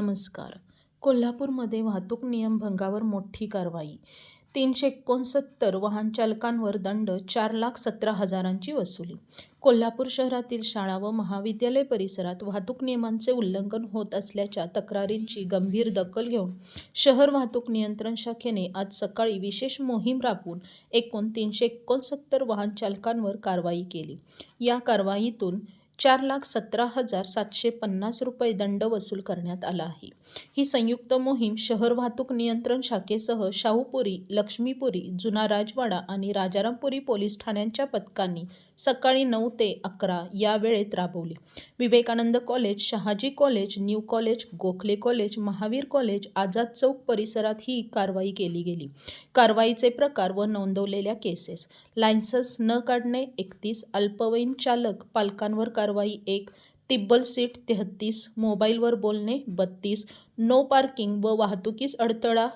नमस्कार. कोल्हापूरमध्ये वाहतूक नियमभंगावर मोठी कारवाई. तीनशे एकोणसत्तर वाहनचालकांवर दंड चार लाख सतरा हजारांची वसुली. कोल्हापूर शहरातील शाळा व महाविद्यालय परिसरात वाहतूक नियमांचे उल्लंघन होत असल्याच्या तक्रारींची गंभीर दखल घेऊन शहर वाहतूक नियंत्रण शाखेने आज सकाळी विशेष मोहीम राबवून एकूण तीनशे एकोणसत्तर वाहनचालकांवर कारवाई केली. या कारवाईतून चार लाख सतरा हजार सातशे पन्नास रुपये दंड वसूल करण्यात आला आहे. ही संयुक्त मोहीम शहर वाहतूक नियंत्रण शाखेसह शाहूपुरी लक्ष्मीपुरी जुना राजवाडा आणि राजारामपुरी पोलीस ठाण्यांच्या पथकांनी सकाळी नऊ ते अकरा या वेळेत राबवली. Vivekanand college Shahaji college new college Gokhale college Mahavir college Azad Chowk परिसरात ही कारवाई केली गेली. कारवाईचे प्रकार व नोंदवलेल्या केसेस. लायसन्स न काढणे एकतीस अल्पवयीन चालक पालकांवर कारवाई एक. तिब्बल सीट तेहत्तीस मोबाईलवर बोलणे बत्तीस नो पार्किंग व वाहतुकीस अडथळा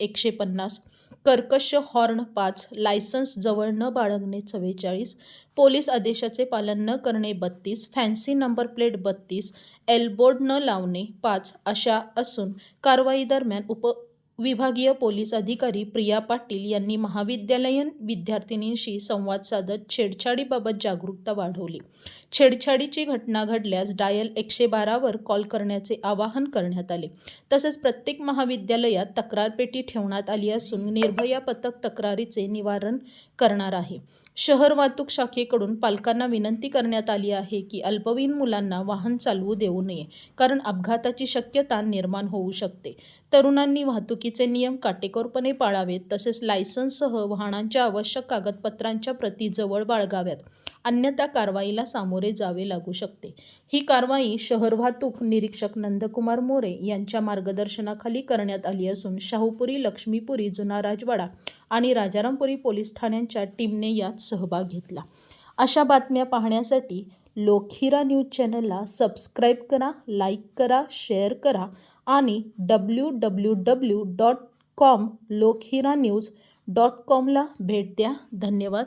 एकशे पन्नास कर्कश हॉर्न पाच लायसन्स जवळ न बाळगणे चव्वेचाळीस पोलीस आदेशाचे पालन न करणे बत्तीस फॅन्सी नंबर प्लेट बत्तीस एलबोर्ड न लावणे पाच अशा असून कारवाई दरम्यान उप विभागीय पोलीस अधिकारी प्रिया पाटील यांनी महाविद्यालयीन विद्यार्थिनींशी संवाद साधत छेडछाडीबाबत जागरूकता वाढवली. छेडछाडीची घटना घडल्यास डायल एकशे बारावर कॉल करण्याचे आवाहन करण्यात आले. तसेच प्रत्येक महाविद्यालयात तक्रारपेटी ठेवण्यात आली असून निर्भया पथक तक्रारीचे निवारण करणार आहे. शहर वाहतूक शाखेकडून पालकांना विनंती करण्यात आली आहे की अल्पवयीन मुलांना वाहन चालवू देऊ नये कारण अपघाताची शक्यता निर्माण होऊ शकते. तरुणांनी वाहतुकीचे नियम काटेकोरपणे पाळावेत तसेच लायसन्ससह वाहनांच्या आवश्यक कागदपत्रांच्या प्रती जवळ बाळगाव्यात. अन्यथा कारवाईला सामोरे जावे लागू शकते. ही कारवाई शहर वाहतूक निरीक्षक नंदकुमार मोरे यांच्या मार्गदर्शनाखाली करण्यात आली असून शाहूपुरी लक्ष्मीपुरी जुना राजवाडा आणि राजारामपुरी पोलीस ठाण्यांच्या टीमने यात सहभाग घेतला. अशा बातम्या पाहण्यासाठी लोकहिरा न्यूज चॅनलला सबस्क्राईब करा लाईक करा शेअर करा आणि W W W dot com Lokhira news dot कॉमला भेट द्या. धन्यवाद.